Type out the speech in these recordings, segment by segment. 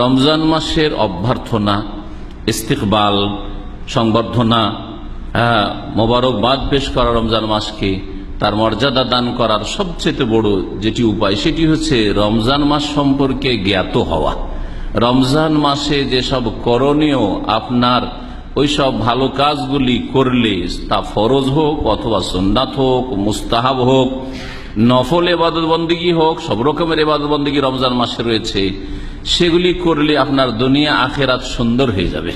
রমজান মাসের অভ্যর্থনা, ইস্তিকবাল, সংবর্ধনা মোবারকবাদ পেশ করা রমজান মাসকে তার মর্যাদা দান করার সবচেয়ে বড় যেটি উপায়, সেটি হচ্ছে রমজান মাস সম্পর্কে জ্ঞাত হওয়া। রমজান মাসে যেসব করণীয় আপনার, ওইসব ভালো কাজগুলি করলে তা ফরজ হোক অথবা সুন্নাত হোক, মুস্তাহাব হোক নফল এবাদত বন্দীগী হোক, সব রকমের এবাদত বন্দীগী রমজান মাসে রয়েছে, সেগুলি করলে আপনার দুনিয়া আখেরাত সুন্দর হয়ে যাবে।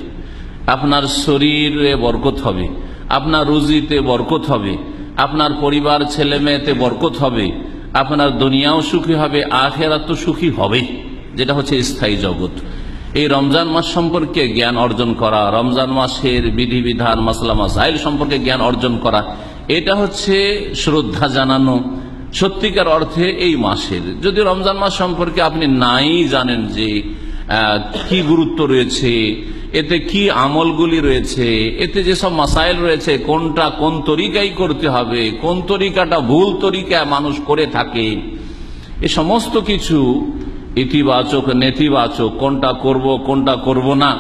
আপনার শরীরে বরকত হবে, আপনার রুজিতে বরকত হবে, আপনার পরিবার, ছেলে মেয়েতে বরকত হবে, আপনার দুনিয়াও সুখী হবে, আখেরাত তো সুখী হবে, যেটা হচ্ছে স্থায়ী জগৎ। এই রমজান মাস সম্পর্কে জ্ঞান অর্জন করা, রমজান মাসের বিধিবিধান, মাসলা, মাসাইল সম্পর্কে জ্ঞান অর্জন করা, এটা হচ্ছে শ্রদ্ধা জানানো সত্যিকার অর্থে এই মাসের। যদি রমজান মাস সম্পর্কে আপনি নাই জানেন যে কি গুরুত্ব রয়েছে, এতে কি আমলগুলি রয়েছে, এতে যেসব মাসাইল রয়েছে, কোনটা কোন তরিকাই করতে হবে, কোন তরিকাটা ভুল তরিকায় মানুষ করে থাকে, এ সমস্ত কিছু ইতিবাচক, নেতিবাচক, কোনটা করব কোনটা করব না,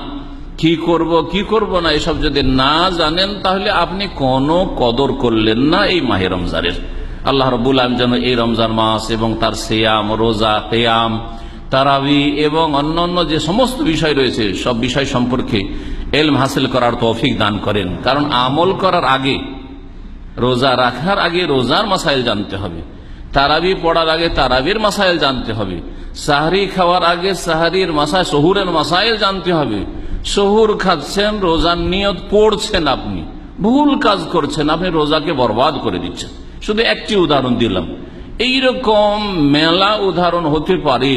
কি করব কি করব না, এসব যদি না জানেন, তাহলে আপনি কোনো কদর করলেন না এই মাহে রমজানের। আল্লাহ রবুল আলম যেন এই রমজান মাস এবং তার সেয়াম, রোজা, কেয়াম তারাবি এবং অন্যান্য যে সমস্ত বিষয় রয়েছে, সব বিষয় সম্পর্কে এলম হাসিল করার তৌফিক দান করেন। কারণ আমল করার আগে, রোজা রাখার আগে রোজার মাসাইল জানতে হবে। তারাবি পড়ার আগে তারাবির মাসাইল জানতে হবে। সাহারি খাওয়ার আগে সাহারির মাসায় শহুরের মাসাইল জানতে হবে। শহুর খাচ্ছেন, রোজার নিয়ত পড়ছেন আপনি। ভুল কাজ করছেন, আপনি রোজাকে বরবাদ করে দিচ্ছেন। শুধু একটি উদাহরণ দিলাম। এইরকম মেলা উদাহরণ হতে পারে,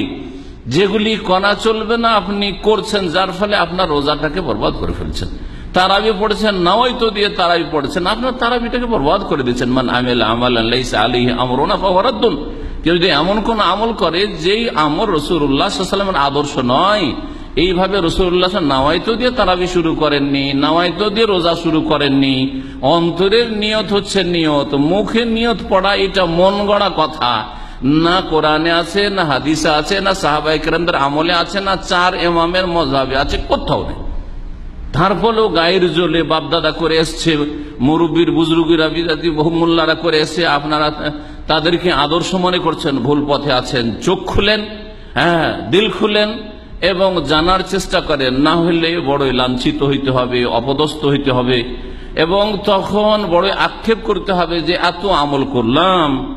যেগুলি কণা চলবে না, আপনি করছেন, যার ফলে আপনার রোজাটাকে বরবাদ করে ফেলছেন। তারাবি পড়েছেন নাওয়াই তো দিয়ে তারাবি পড়েছেন, আপনার তারাবিটাকে বরবাদ করে দিচ্ছেন। মান আমেল আমাল আলী আমরোনা ফাওয়ারাদ্দুন কেউ যদি এমন কোন আমল করে, যেই আমল রসুল্লাহামের আদর্শ নয় এইভাবে রসুল্লাহ নাওয়াইতো দিয়ে তারাবি শুরু করেননি নাওয়াইতো দিয়ে রোজা শুরু করেননি। অন্তরের নিয়ত হচ্ছে নিয়ত, মুখের নিয়ত পড়া এটা মন গড়া কথা। না কোরআনে আছে, না হাদিসে আছে, না সাহাবাই কেরামদের আমলে আছে, না চার এমামের মজাবে আছে, কোথাও নেই। তারপরেও গায়ের জলে বাপদাদা করে এসছে, মুরব্বীর বুজরুগিরা বিদাতি বহুমুল্লারা করে এসে আপনারা তাদেরকে আদর্শ মনে করছেন, ভুল পথে আছেন, চোখ খুলেন হ্যাঁ দিল খুলেন এবং জানার চেষ্টা করে, না হলে বড়ই লাঞ্ছিত হইতে হবে, অপদস্থ হইতে হবে। এবং তখন বড় আক্ষেপ করতে হবে যে, এত আমল করলাম,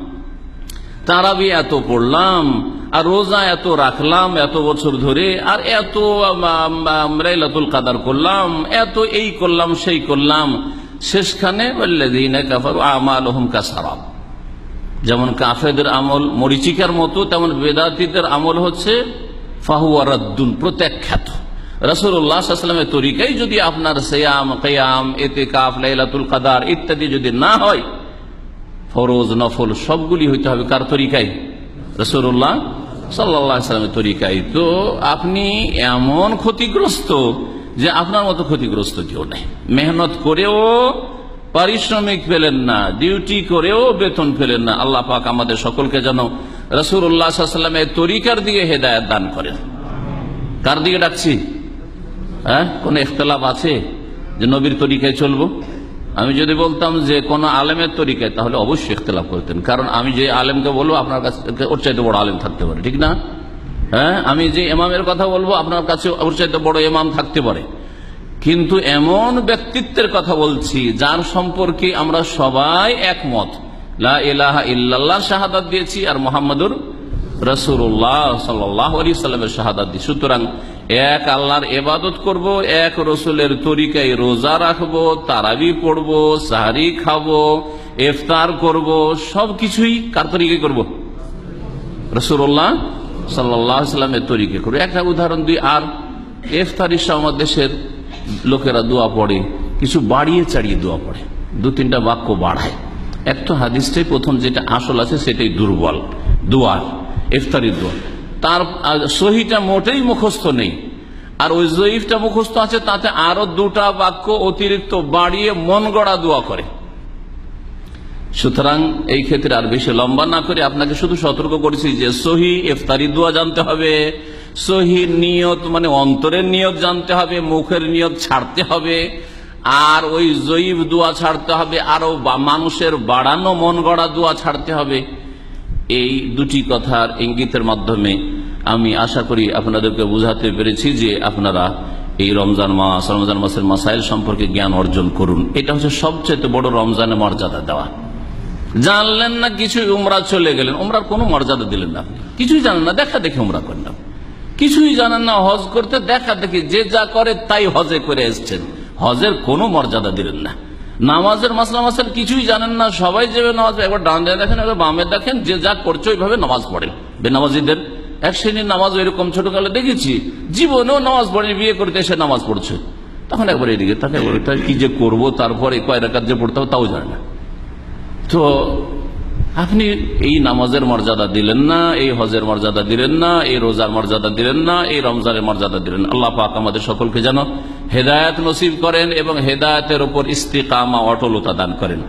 তারাবি এত পড়লাম, আর রোজা এত রাখলাম এত বছর ধরে, আর এত রাইলাতুল কাদার করলাম, এত এই করলাম, সেই করলাম। শেষখানে আমাল সারাব যেমন কাফেদের আমল মরিচিকার মতো, তেমন বেদাতিদের আমল হচ্ছে ফাহুয়ারাদ্দুন প্রত্যাখ্যাত। রসুল্লাহামের তরিকাই যদি আপনার সেয়াম, কেয়াম এতে কাফ লাইলাতুল কাদার ইত্যাদি যদি না হয়, ফরোজ, নফল সবগুলি হইতে হবে কার তরিকায়? রসুল্লাহ সাল্লামের তরিকায়। তো আপনি এমন ক্ষতিগ্রস্ত যে আপনার মতো ক্ষতিগ্রস্ত কেউ নেই। মেহনত করেও পারিশ্রমিক পেলেন না ডিউটি করেও বেতন পেলেন না। আল্লাহ পাক আমাদের সকলকে যেন রসুল্লাহামের তরিকার দিকে হেদায়ত দান করেন। কার দিকে ডাকছি? হ্যাঁ? কোন ইখতলাফ আছে যে নবীর তরিকায় চলবো? আমি যদি বলতাম যে কোন আলেমের তরিকায়, তাহলে অবশ্যই ইখতলাফ করতেন। কারণ আমি যে আলেমকে বলব, আপনার কাছে ওর চাইতে বড় আলেম থাকতে পারে, ঠিক না? হ্যাঁ? আমি যে এমামের কথা বলব, আপনার কাছে ওর চাইতে বড় এমাম থাকতে পারে। কিন্তু এমন ব্যক্তিত্বের কথা বলছি, যার সম্পর্কে আমরা সবাই একমত। ইল্লাল্লাহ শাহাদাত দিয়েছি, আর মোহাম্মদুর রসুল্লাহ সাল্লাহ আলী শাহাদাত দিই সুতরাং এক আল্লাহর এবাদত করব, এক রসুলের তরিকায় রোজা রাখব, তারাবি পড়ব, সাহারি খাব, ইফতার করব, সবকিছুই কার তরিকায় করব? রসুল্লাহ সাল্লাহ সাল্লামের তরিকে করব। একটা উদাহরণ দিই, আর ইফতারির সময় দেশের লোকেরা দোয়া পড়ে, কিছু বাড়িয়ে চাড়িয়ে দোয়া পড়ে, দু তিনটা বাক্য বাড়ায়। এক তো হাদিসটাই প্রথম যেটা আসল আছে সেটাই দুর্বল দোয়ার ইফতারির দোয়া। তার সহিটা মোটেই মুখস্থ নেই। আর ওই জয়ীফটা মুখস্থ আছে, তাতে আরও দুটা বাক্য অতিরিক্ত বাড়িয়ে মন গড়া দোয়া করে। সুতরাং এই ক্ষেত্রে আর বেশি লম্বা না করে আপনাকে শুধু সতর্ক করেছি যে সহি ইফতারি দোয়া জানতে হবে। সহি নিয়ত মানে অন্তরের নিয়ত জানতে হবে, মুখের নিয়ত ছাড়তে হবে, আর ওই জয়ীব দোয়া ছাড়তে হবে আরও মানুষের বাড়ানো মন গড়া দোয়া ছাড়তে হবে। এই দুটি কথার ইঙ্গিতের মাধ্যমে আমি আশা করি আপনাদেরকে বুঝাতে পেরেছি যে আপনারা এই রমজান মাস, রমজান মাসের মাসাইল সম্পর্কে জ্ঞান অর্জন করুন। এটা হচ্ছে সবচেয়ে বড় রমজানে মর্যাদা দেওয়া। জানলেন না কিছু উমরা চলে গেলেন। উমরার কোনো মর্যাদা দিলেন না। কিছুই জানেন না, দেখা দেখে উমরা করেন না কিছুই জানেন না, হজ করতে দেখা দেখি যে যা করে তাই হজে করে এসছেন। হজের কোনো মর্যাদা দিলেন না। নামাজের মাসলা মাসাল কিছুই জানেন না, সবাই যেভাবে নামাজ একবার ডান দেখেন, একবার বামে দেখেন, যে যা করছে ওইভাবে নামাজ পড়েন বেনামাজিদের এক শ্রেণির নামাজ এরকম ছোটকালে দেখেছি, জীবনেও নামাজ পড়ে বিয়ে করতে এসে নামাজ পড়ছে। তখন একবার এদিকে তাকে কি যে করব, তারপরে কয় রাকাত যে পড়তে হবে তাও জানে না। তো আপনি এই নামাজের মর্যাদা দিলেন না, এই হজের মর্যাদা দিলেন না, এই রোজার মর্যাদা দিলেন না, এই রমজানের মর্যাদা দিলেন। আল্লাহ পাক আমাদের সকলকে যেন হেদায়ত নসিব করেন এবং হেদায়তের উপর ইস্তিকামা অটলতা দান করেন